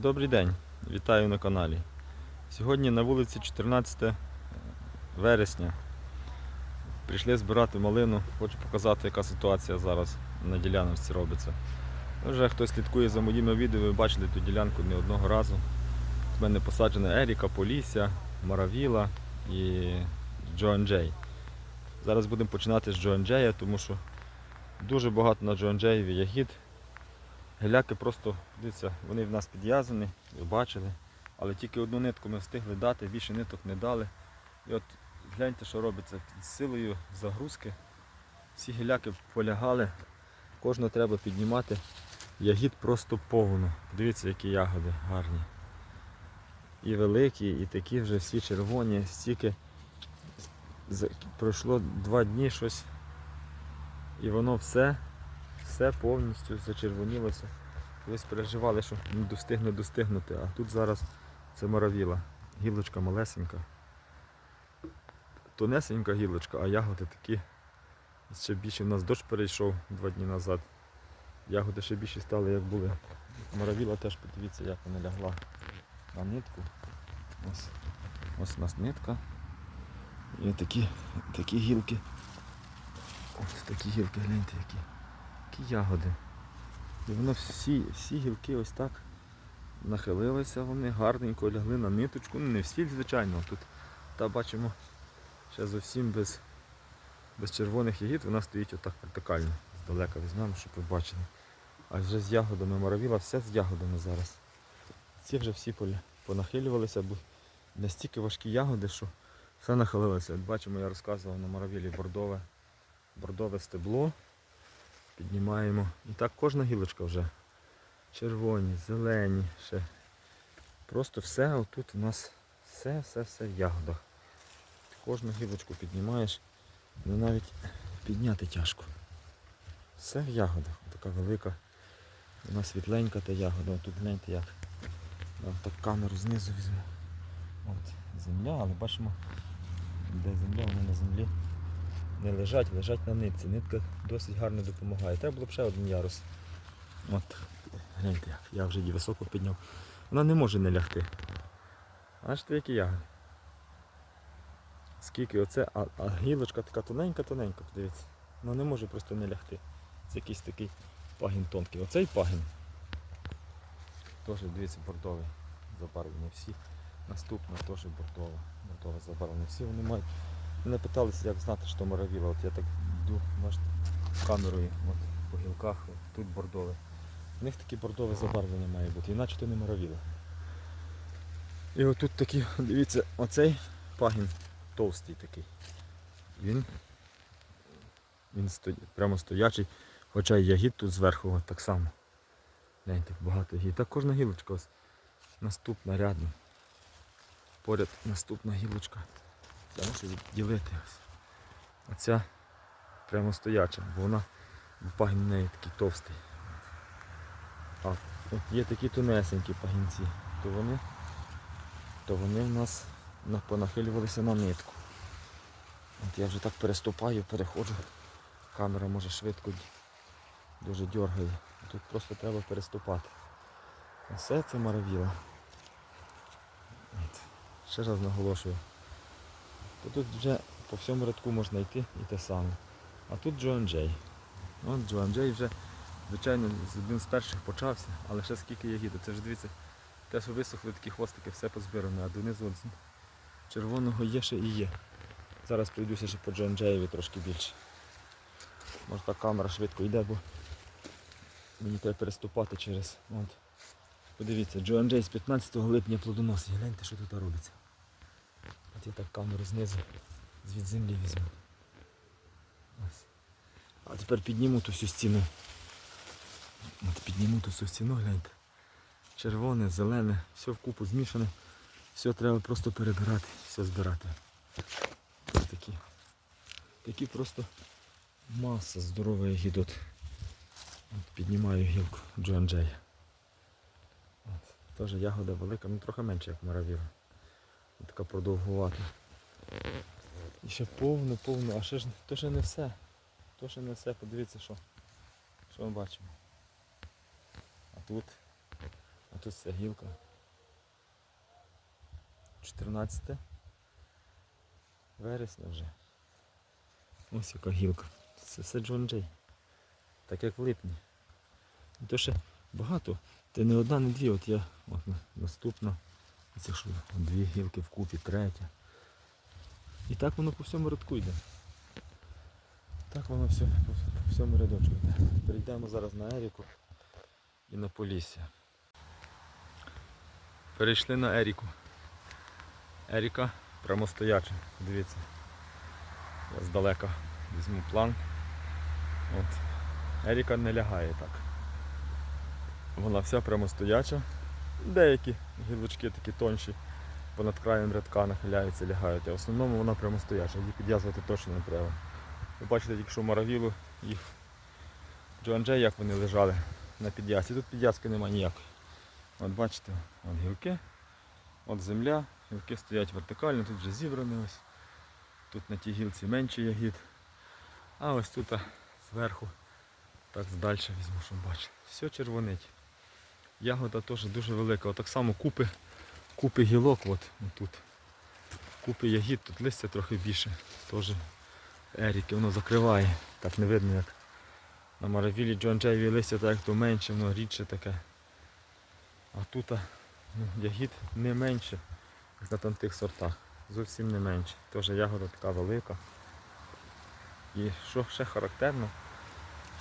Добрий день, вітаю на каналі. Сьогодні на вулиці 14 вересня. Прийшли збирати малину. Хочу показати, яка ситуація зараз на ділянці робиться. Вже хто слідкує за моїми відео, ви бачили ту ділянку не одного разу. У мене посаджена Еріка, Полісся, Маравіла і Джоан Джей. Зараз будемо починати з Джоан Джея, тому що дуже багато на Джоан Джеєві ягід. Геляки просто, дивіться, вони в нас підв'язані, ви бачили. Але тільки одну нитку ми встигли дати, більше ниток не дали. І от гляньте, що робиться з силою загрузки. Всі геляки полягали, кожного треба піднімати. Ягід просто повно. Дивіться, які ягоди гарні. І великі, і такі вже всі червоні, стільки пройшло два дні щось. І воно все все повністю зачервонілося. Колись переживали, що не достигне достигнути, а тут зараз це маравіла. Гілочка малесенька. Тонесенька гілочка, а ягоди такі. Ще більше в нас дощ перейшов два дні назад. Ягоди ще більше стали, як були. Маравіла теж подивіться, як вона лягла на нитку. Ось, ось у нас нитка. І такі, такі гілки. Ось такі гілки, гляньте які. Які ягоди. І воно всі, всі гілки ось так нахилилися, вони гарненько лягли на ниточку. Ну не всі, звичайно. Тут та бачимо ще зовсім без, без червоних ягід, вона стоїть отак вертикально. Здалека візьмемо, щоб ви бачили. А вже з ягодами маравіла, все з ягодами зараз. Ці вже всі понахилювалися, бо настільки важкі ягоди, що все нахилилося. От бачимо, я розказував на маравілі бордове, бордове стебло. Піднімаємо. І так кожна гілочка вже. Червоні, зелені, ще. Просто все отут у нас все, все, все в ягодах. Кожну гілочку піднімаєш, ну навіть підняти тяжко. Все в ягодах. Така велика. Вона світленька та ягода. Тут гляньте як. Я так камеру знизу візьму. От земля, але бачимо, де земля, вони на землі не лежать, лежать на нитці. Нитка досить гарно допомагає. Треба було б ще один ярус. От, гляньте я вже її високо підняв. Вона не може не лягти. Бачите, які ягоди. Скільки оце, а, а гілочка така тоненька-тоненька, подивіться. Вона не може просто не лягти. Це якийсь такий пагін тонкий. Оцей пагін. Теж, дивіться, бордовий. Забарвлені всі. Наступна теж бордова. Бордова забарвлені. Всі вони мають. Мене питалися, як знати, що моравіла. От я так йду, бачите, камерою от, по гілках, от, тут бордове. У них таке бордове забарвлення має бути, іначе то не моравіла. І отут такі, дивіться, оцей пагін товстий такий. Він, він сто, прямо стоячий, хоча і ягід тут зверху от так само. Гляньте, багато гілок. Так кожна гілочка ось наступна рядом. Поряд наступна гілочка. Це мушу відділити ось. А прямо стояча, бо вона пагін неї такий товстий. А от є такі тонесенькі пагінці, то вони, то вони в нас понахилювалися на нитку. От я вже так переступаю, переходжу. Камера може швидко дуже дергає. Тут просто треба переступати. Все це маравіла. Ще раз наголошую. То тут вже по всьому рядку можна йти і те саме. А тут Джоан Джей. От Джоан Джей вже, звичайно, один з перших почався, але ще скільки ягіди. Це вже дивіться, те, що висохли такі хвостики, все позбирано, а донизу червоного є ще і є. Зараз пройдуся ще по Джоан Джеєві трошки більше. Може та камера швидко йде, бо мені треба переступати через. От. Подивіться, Джоан Джей з 15 липня плодоносить. Гляньте, що тут робиться. От я так камеру знизу звід землі візьму. Ось. А тепер підніму ту всю стіну. От підніму ту всю стіну, гляньте. Червоне, зелене, все вкупу змішане. Все треба просто перебирати, все збирати. Ось такі. Такі просто маса здорової гідот. От піднімаю гілку Джоан Джей. Теж ягода велика, ну трохи менше, як маравіра. Така продовгувата. І ще повно, повно, а ще ж то ще не все. То ще не все, подивіться, що, що ми бачимо. А тут, а тут ця гілка. 14 вересня вже. Ось яка гілка. Це все Джон Джей. Так як в липні. І то ще багато. Та не одна, не дві. От я от наступна. Це що, дві гілки вкупі, третя. І так воно по всьому рядку йде. Так воно все по, всьому рядочку йде. Перейдемо зараз на Еріку і на Полісся. Перейшли на Еріку. Еріка прямостояча. Дивіться. Я здалека візьму план. От. Еріка не лягає так. Вона вся прямостояча. Деякі гілочки такі тонші, понад краєм рядка нахиляються, лягають. А в основному вона прямостояча, її підв'язувати точно не треба. Ви бачите, тільки що маравілу їх Джоан Джей, як вони лежали на підв'язці. Тут підв'язки немає ніякої. От бачите, от гілки, от земля, гілки стоять вертикально, тут вже зібрані ось. Тут на тій гілці менше ягід. А ось тут зверху, так здальше візьму, щоб бачили. Все червонить. Ягода теж дуже велика. Отак само купи, купи гілок, от, тут. Купи ягід, тут листя трохи більше. Теж Еріки, воно закриває. Так не видно як. На Маравілі Джон Джейві листя так то менше, воно рідше таке. А тут ну, ягід не менше, як на там тих сортах. Зовсім не менше. Теж ягода така велика. І що ще характерно,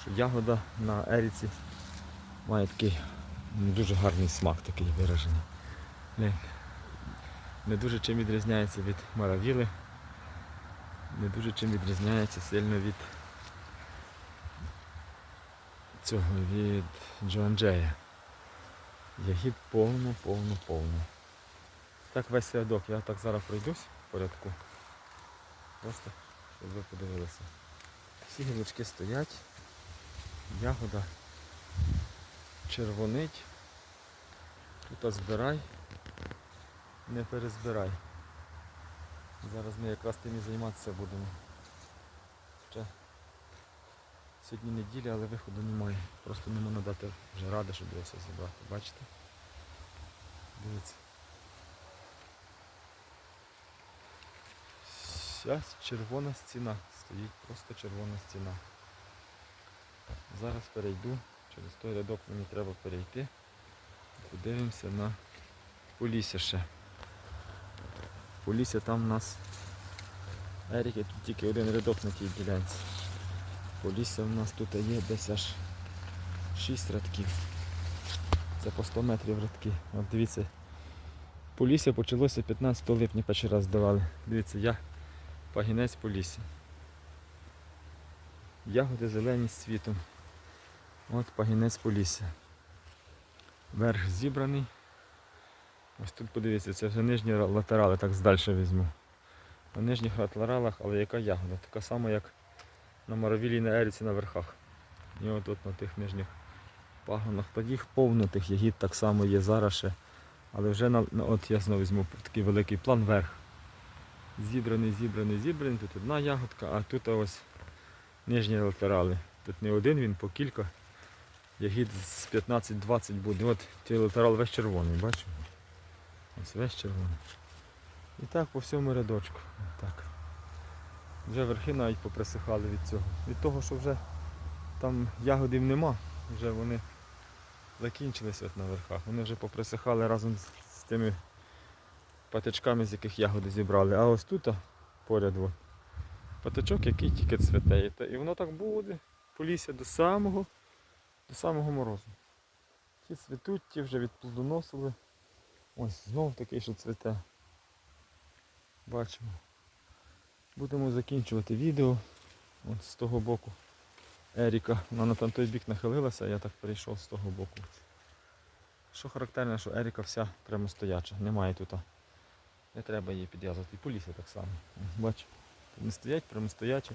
що ягода на Еріці має такий дуже гарний смак такий виражений. Не, не дуже чим відрізняється від маравіли. Не дуже чим відрізняється сильно від цього, від Джоан Джея. Ягід повно, повно, повно. Так весь рядок, я так зараз пройдусь по рядку. Просто, щоб ви подивилися. Всі гілочки стоять, ягода червонить. Тут збирай, не перезбирай. Зараз ми якраз тим і займатися будемо. Ще сьогодні неділя, але виходу немає. Просто не можна дати вже ради, щоб його все зібрати. Бачите? Дивіться. Вся червона стіна. Стоїть просто червона стіна. Зараз перейду. Через той рядок мені треба перейти. Подивимося на Полісся ще. Полісся там у нас Еріки, тут тільки один рядок на тій ділянці. Полісся у нас тут є десь аж 6 рядків. Це по 100 метрів рядки. От дивіться. Полісся почалося 15 липня перший раз здавали. Дивіться, я пагінець Полісся. Ягоди зелені з цвітом. От пагінець Полісся. Верх зібраний. Ось тут подивіться, це вже нижні латерали, так здальше візьму. На нижніх латералах, але яка ягода? Така сама, як на Моровілі на Еріці на верхах. І от тут на тих нижніх пагонах. Та їх повно тих ягід так само є зараз ще. Але вже на- от я знову візьму такий великий план верх. Зібраний, зібраний, зібраний. Тут одна ягодка, а тут ось нижні латерали. Тут не один, він по кілька. Ягід з 15-20 буде. От цей латерал весь червоний, бачимо? Ось весь червоний. І так по всьому рядочку. Так. Вже верхи навіть поприсихали від цього. Від того, що вже там ягодів нема, вже вони закінчилися от на верхах. Вони вже поприсихали разом з, тими патичками, з яких ягоди зібрали. А ось тут поряд патичок, який тільки цвіте. І І воно так буде полісся до самого, до самого морозу. Ті цвітуть, ті вже відплодоносили. Ось знов такий, що цвіте. Бачимо. Будемо закінчувати відео. От з того боку. Еріка, вона на той бік нахилилася, а я так перейшов з того боку. Що характерно, що Еріка вся прямостояча. Немає тут. Не треба її підв'язувати. І полісся так само. Бачу. Не стоять, прямостоячі,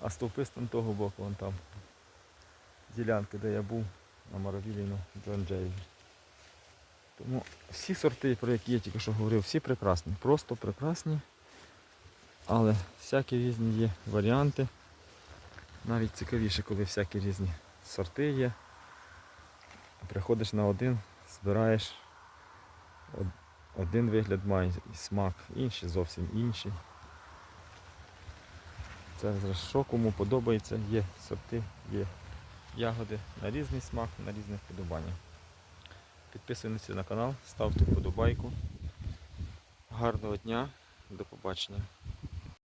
а стовпи з того боку, вон там. Ділянки, де я був на Маравілі на Тому всі сорти, про які я тільки що говорив, всі прекрасні. Просто прекрасні. Але всякі різні є варіанти. Навіть цікавіше, коли всякі різні сорти є. Приходиш на один, збираєш. Один вигляд має і смак, інший зовсім інший. Це що кому подобається, є сорти, є ягоди на різний смак, на різне вподобання. Підписуйтесь на канал, ставте вподобайку. Гарного дня, до побачення.